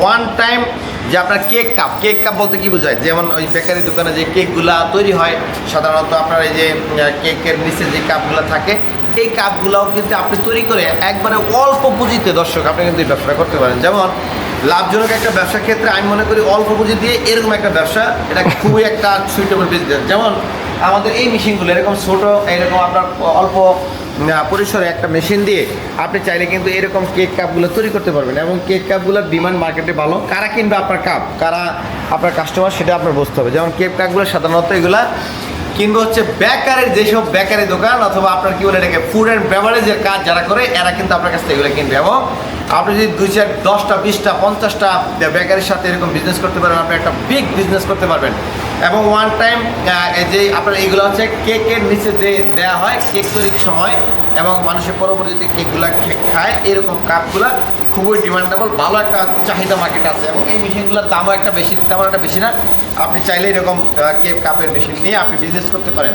One time যে আপনার cake cup cake cup বলতে কি বোঝায়? যেমন ওই বেকারি দোকানে যে কেকগুলা তৈরি হয়, সাধারণত আপনার এই যে কেকের নিচে যে কাপগুলো থাকে, এই কাপগুলোও কিন্তু আপনি তৈরি করে একবারে অল্প পুঁজিতে, দর্শক, আপনি কিন্তু এই ব্যবসা করতে পারেন। যেমন, লাভজনক একটা ব্যবসার ক্ষেত্রে আমি মনে করি অল্প পুঁজি দিয়ে এরকম একটা ব্যবসা, এটা খুবই একটা সুইটেবল বিজনেস যেমন আমাদের এই মেশিনগুলো, এরকম ছোট, এরকম আপনার অল্প পরিসরে একটা মেশিন দিয়ে আপনি চাইলে কিন্তু এরকম কেক কাপগুলো তৈরি করতে পারবেন। এবং কেক কাপগুলোর ডিমান্ড মার্কেটে ভালো। কারা কিনবে আপনার কাপ? কারা আপনার কাস্টমার সেটা আপনার বুঝতে হবে। যেমন কেক কাপগুলো সাধারণত এগুলা কিংবা হচ্ছে বেকারের যেসব বেকারি দোকান, অথবা আপনার কি বলে এটাকে ফুড অ্যান্ড বেভারেজের কাজ যারা করে, এরা কিন্তু আপনার কাছ থেকে এগুলো কিনবে। এবং আপনি যদি দুই চার, দশটা, বিশটা, পঞ্চাশটা বেকারির সাথে এরকম বিজনেস করতে পারবেন আপনি একটা বিগ বিজনেস করতে পারবেন। এবং ওয়ান টাইম যে আপনার এইগুলো হচ্ছে কেকের নিচে যে দেওয়া হয়, কেক তৈরির সময়, এবং মানুষের পরবর্তীতে কেকগুলো খায়, এরকম কাপগুলা খুবই ডিমান্ডেবল ভালো একটা চাহিদা মার্কেট আছে। এবং এই মেশিনগুলোর দামও একটা বেশি, তেমন একটা বেশি না। আপনি চাইলে এরকম কেক, কাপের মেশিন নিয়ে আপনি বিজনেস করতে পারেন।